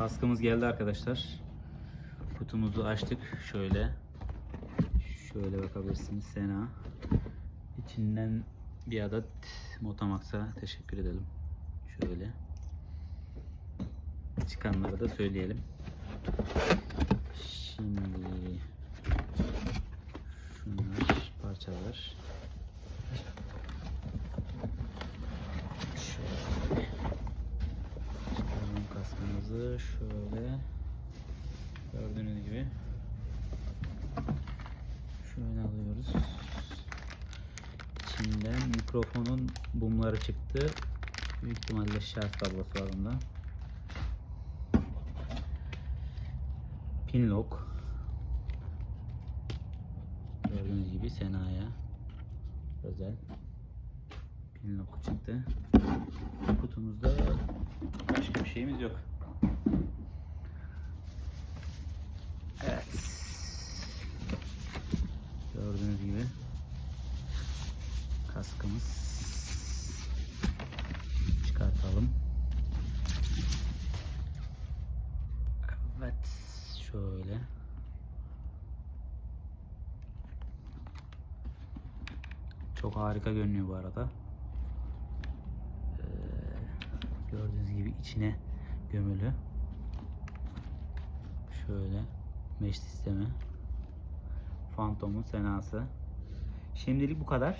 Kaskımız geldi arkadaşlar. Kutumuzu açtık. Şöyle. Şöyle bakabilirsiniz Sena. İçinden bir adet Motomax'a teşekkür edelim. Şöyle. Çıkanları da söyleyelim. Kaskımızı şöyle. Gördüğünüz gibi. Şöyle alıyoruz. İçinden mikrofonun bumları çıktı. Büyük ihtimalle şarj kablosu var bunda. Pin lock. Gördüğünüz gibi Sena'ya özel pin lock çıktı. Kutumuzda başka bir şeyimiz yok. Evet. Gördüğünüz gibi kaskımız çıkartalım. Evet, şöyle. Çok harika görünüyor bu arada. Ee, gördüğünüz gibi içine gömülü. Şöyle mesh sistemi. Phantom'un senası. Şimdilik bu kadar.